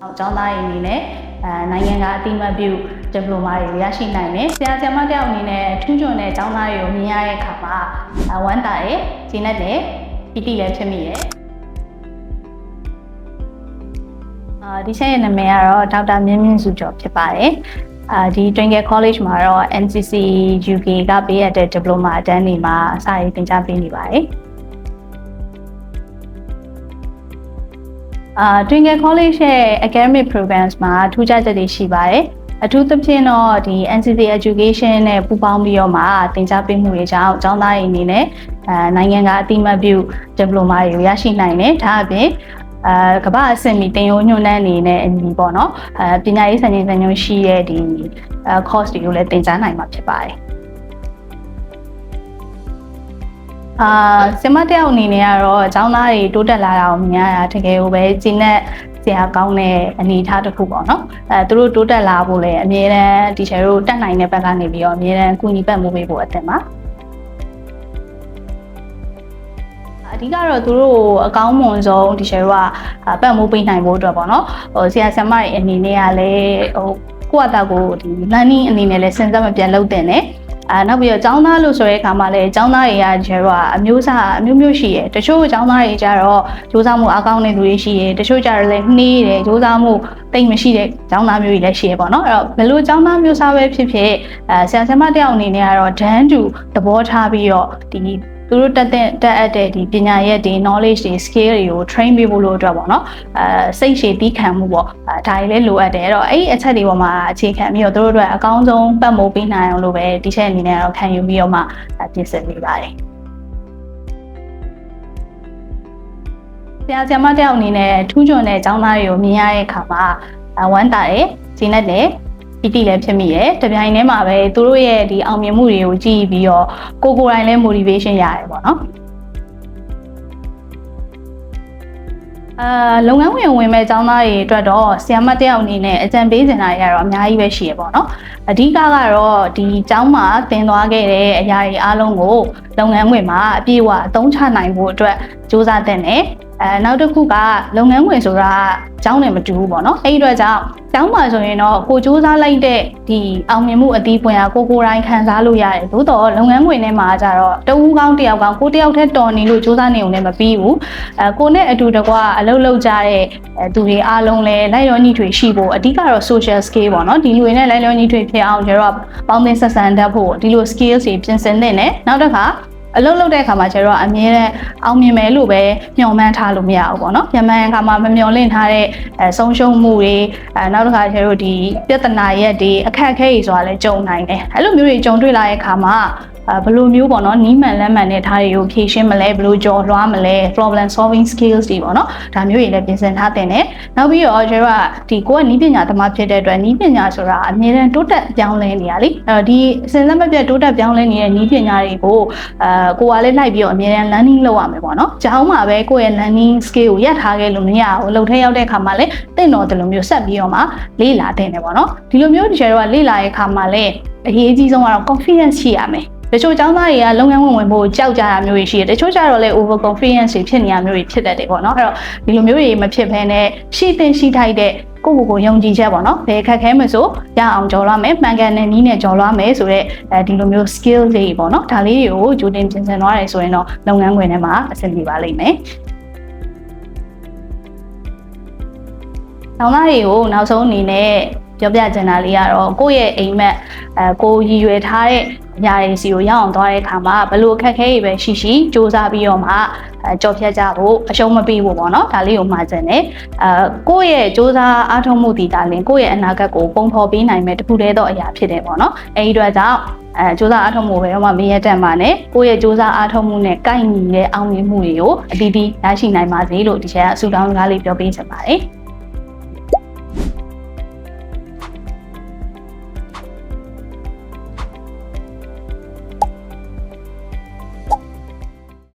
။ကျောင်းသားတွေအနေနဲ့အဲနိုင်ငံကအတိအမတ်ပြုဒီပလိုမာတွေရရှိနိုင်တယ်။ဆရာဆရာမတယောက်အနေနဲ့ထူးချွန်တဲ့ကျောင်းသားတွေကိုမြင်ရတဲ့အခါမှာအဲဝမ်းသာရဲ့ဂျင်းနဲ့လည်းပီတိလည်းဖြစ်မိရဲ့။အာဒီချက်ရဲ့နာမည်ကတော့ဒေါက်တာမြင့်မြင့်စုကျော်ဖြစ်ပါတယ်။အာဒီ Twinkle College မှာတော့ NCC UK ကပေးရတဲ့ diploma အတန်းတွေမှာအစာရေးသင်ကြားပေးနေပါတယ်။ အာ Twinkle College ရဲ့ academic programs မှာထူးခြားချက်တွေရှိပါတယ်။အထူးသဖြင့်တော့ဒီ NCC education နဲ့ပူးပေါင်းပြီးတော့မှသင်ကြားပေးမှုတွေကြောင့်ကျောင်းသားတွေအနေနဲ့အဲနိုင်ငံကအတိအမတ်ပြု diploma တွေကိုရရှိနိုင်တယ်။ဒါအပြင်အဲကမ္ဘာအဆင့်မီတင်ရိုးညွှန်းတန်းအနေနဲ့အညီပေါ့နော်အဲပညာရေးစံချိန်စံညွှန်းရှိတဲ့ဒီအဲ course တွေကိုလည်းသင်ကြားနိုင်မှာဖြစ်ပါတယ် အာစမတယောက်အနေနဲ့ကတော့အเจ้าသားတွေတိုးတက်လာတာကိုမြင်ရတာတကယ်ကိုပဲကျင်းတဲ့ဆရာကောင်းတဲ့အနေအထားတစ်ခုပေါ့နော်အဲသူတို့တိုးတက်လာဖို့လည်းအမြဲတမ်းတီချာတို့တက်နိုင်တဲ့ဘက်ကနေပြီးတော့အမြဲတမ်းကူညီပတ်မှုပေးဖို့အသင့်ပါအဓိကတော့သူတို့ကိုအကောင်းမွန်ဆုံးဒီရှယ်တို့ကပတ်မိုးပေးနိုင်ဖို့အတွက်ပေါ့နော်ဟိုဆရာဆရာမတွေအနေနဲ့ကလည်းဟိုကိုယ့်အတာကိုဒီ learning အနေနဲ့လည်းစဉ်းစားမပြန်လုပ်တင်တယ် အာနောက်ပြီးတော့ចောင်းသားလို့ဆိုတဲ့အခါမှာလည်းចောင်းသားတွေကကျတော့အမျိုးအစားအမျိုးမျိုးရှိရယ်တချို့ចောင်းသားတွေကျတော့စူးစမ်းမှုအကောင်းတဲ့လူတွေရှိရယ်တချို့ကျတော့လည်းနှေးတယ်စူးစမ်းမှုတိတ်မရှိတဲ့ចောင်းသားမျိုးတွေလည်းရှိရယ်ပေါ့နော်အဲ့တော့ဘယ်လိုចောင်းသားမျိုးစားပဲဖြစ်ဖြစ်အဲဆရာဆရာမတယောက်အနေနဲ့ကတော့ဒန်းတူသဘောထားပြီးတော့ဒီ သူတို့တက်တဲ့တက်အပ်တဲ့ဒီပညာရဲ့ဒီ knowledge တွေ skill တွေကို train ပေးဖို့လို့အတွက်ပေါ့နော်အဲစိတ်ရှည်တီးခံမှုပေါ့အဲဒါတွေလည်းလိုအပ်တယ်အဲ့တော့အဲ့ဒီအချက်တွေပေါ်မှာအခြေခံပြီးတော့သူတို့အတွက်အကောင်းဆုံးပတ်မိုးပေးနိုင်အောင်လို့ပဲဒီချက်အနေနဲ့ကတော့ခံယူပြီးတော့မှပြင်ဆင်ပေးပါတယ်ဆရာဆရာမတယောက်အနေနဲ့ထူးချွန်တဲ့အကြောင်းသားတွေကိုမြင်ရတဲ့အခါမှာဝမ်းသာတယ်ဂျင်းနဲ့တယ် ပီတိလည်းဖြစ်မိရယ်တပြိုင်တည်းမှာပဲသူတို့ရဲ့ဒီအောင်မြင်မှုတွေကိုကြည့်ပြီးတော့ကိုကိုယ်တိုင်လည်း motivation ရတယ်ပေါ့နော်အာလုပ်ငန်းဝင်ဝင်မဲ့ចောင်းသားတွေအတွက်တော့ဆီယမတယောက်အနေနဲ့အကြံပေးစင်တာတွေကတော့အများကြီးပဲရှိရပေါ့နော်အဓိကကတော့ဒီចောင်းမှာသင်သွားခဲ့တဲ့အရာတွေအားလုံးကိုလုပ်ငန်းဝင်မှာအပြည့်အဝအသုံးချနိုင်ဖို့အတွက်စူးစမ်းတဲ့နဲ့ အဲနောက်တစ်ခုကလုပ်ငန်းဝင်ဆိုတာအကြောင်းနဲ့မတူဘူးပေါ့နော်အဲ့ဒီအတွက်ကြောင့်ကျောင်းမှာဆိုရင်တော့ကိုစူးစမ်းလိုက်တဲ့ဒီအောင်မြင်မှုအသီးပွင့်ကကိုကိုယ်တိုင်ခံစားလို့ရတယ်သို့တော့လုပ်ငန်းဝင်ထဲမှာကျတော့တဦးကောင်းတယောက်ကောင်းကိုတယောက်တည်းတော်နေလို့စူးစမ်းနေုံနဲ့မပြီးဘူးအဲကိုနဲ့အတူတကွအလုပ်လုပ်ကြတဲ့အဲသူတွေအားလုံးလည်းလိုက်ရောညီထွေရှိဖို့အဓိကတော့ social skill ပေါ့နော်ဒီလူတွေနဲ့လိုက်ရောညီထွေဖြစ်အောင်ကျတော့ပေါင်းသင်းဆက်ဆံတတ်ဖို့ဒီလို skills တွေပြင်ဆင်တဲ့နဲ့နောက်တစ်ခါ အလုပ်လုပ်တဲ့အခါမှာကျတော့အမြဲတမ်းအောင်မြင်မယ်လို့ပဲမျှော်မှန်းထားလို့မရဘူးပေါ့နော်။မြန်မာအခါမှာမမျှော်လင့်ထားတဲ့အဲဆုံးရှုံးမှုတွေအဲနောက်တစ်ခါကျတော့ဒီပြဿနာရက်တွေအခက်အခဲတွေဆိုတာလည်းကြုံနိုင်တယ်။အဲ့လိုမျိုးတွေကြုံတွေ့လာတဲ့အခါမှာအဲ ဘယ်လိုမျိုးပေါ့နော်နီးမှန်လက်မှန်နဲ့ထားတွေကိုဖြေရှင်းမလဲဘယ်လိုကြော်လွှားမလဲ problem solving skills တွေပေါ့နော်ဒါမျိုးတွေလည်းပြင်ဆင်ထားတင်တယ်နောက်ပြီးတော့ကျတော့ဒီကိုကနီးပညာသမားဖြစ်တဲ့အတွက်နီးပညာဆိုတာအမြဲတမ်းတိုးတက်ပြောင်းလဲနေရလေအဲတော့ဒီစဉ်ဆက်မပြတ်တိုးတက်ပြောင်းလဲနေတဲ့နီးပညာတွေကိုအဲကိုကလည်းလိုက်ပြီးတော့အမြဲတမ်း learning လုပ်ရမယ်ပေါ့နော်ကျောင်းမှာပဲကိုယ့်ရဲ့ learning skill ကိုရပ်ထားခဲ့လို့မရဘူးလုံထဲရောက်တဲ့အခါမှာလည်းတင့်တော်တယ်လို့မျိုးဆက်ပြီးတော့မှလေ့လာတင်တယ်ပေါ့နော်ဒီလိုမျိုးဒီကျတော့လေ့လာတဲ့အခါမှာလည်းအရေးကြီးဆုံးကတော့ confidence ရှိရမယ် တချို့ចောင်းသားတွေကလုပ်ငန်းဝင်ဝင်ဖို့ကြောက်ကြတာမျိုးတွေရှိတယ်တချို့ကျတော့လည်း over confidence တွေဖြစ်နေရမျိုးတွေဖြစ်တတ်တယ်ပေါ့နော်အဲ့တော့ဒီလိုမျိုးတွေမဖြစ်ဘဲနဲ့ရှိတင်ရှိထိုက်တဲ့ကိုယ့်ကိုယ်ကိုယုံကြည်ချက်ပေါ့နော်ဘယ်ခက်ခဲမဆိုရအောင်ကြော်လွှားမယ်မှန်ကန်တဲ့နည်းနဲ့ကြော်လွှားမယ်ဆိုတော့အဲဒီလိုမျိုး skill တွေပေါ့နော်ဒါလေးတွေကိုကြိုတင်ပြင်ဆင်သွားတယ်ဆိုရင်တော့လုပ်ငန်းခွင်ထဲမှာအဆင်ပြေပါလိမ့်မယ်။တောင်းသားတွေကိုနောက်ဆုံးအနေနဲ့ ပြောပြချင်တာလေးကတော့ကိုယ့်ရဲ့အိမ်မက်အဲကိုရည်ရွယ်ထားတဲ့အရာတွေစီကိုရအောင်သွားတဲ့အခါမှာဘလို့အခက်အခဲတွေပဲရှိရှိစူးစမ်းပြီးတော့မှအဲကြော်ဖြတ်ကြဖို့အရှုံးမပေးဖို့ပေါ့နော်ဒါလေးကိုမှာချင်တယ်အဲကိုယ့်ရဲ့စူးစမ်းအားထုတ်မှုတည်တာလင်ကိုယ့်ရဲ့အနာဂတ်ကိုပုံဖော်ပေးနိုင်မဲ့တခုတည်းသောအရာဖြစ်တယ်ပေါ့နော်အဲဒီအတွက်ကြောင့်အဲစူးစမ်းအားထုတ်မှုပဲတော့မှမရတတ်ပါနဲ့ကိုယ့်ရဲ့စူးစမ်းအားထုတ်မှုနဲ့ကိုက်ညီတဲ့အောင်မြင်မှုတွေကိုအတီးတီးရရှိနိုင်ပါစေလို့ဒီချက်ကဆုတောင်းကားလေးပြောပေးချင်ပါတယ်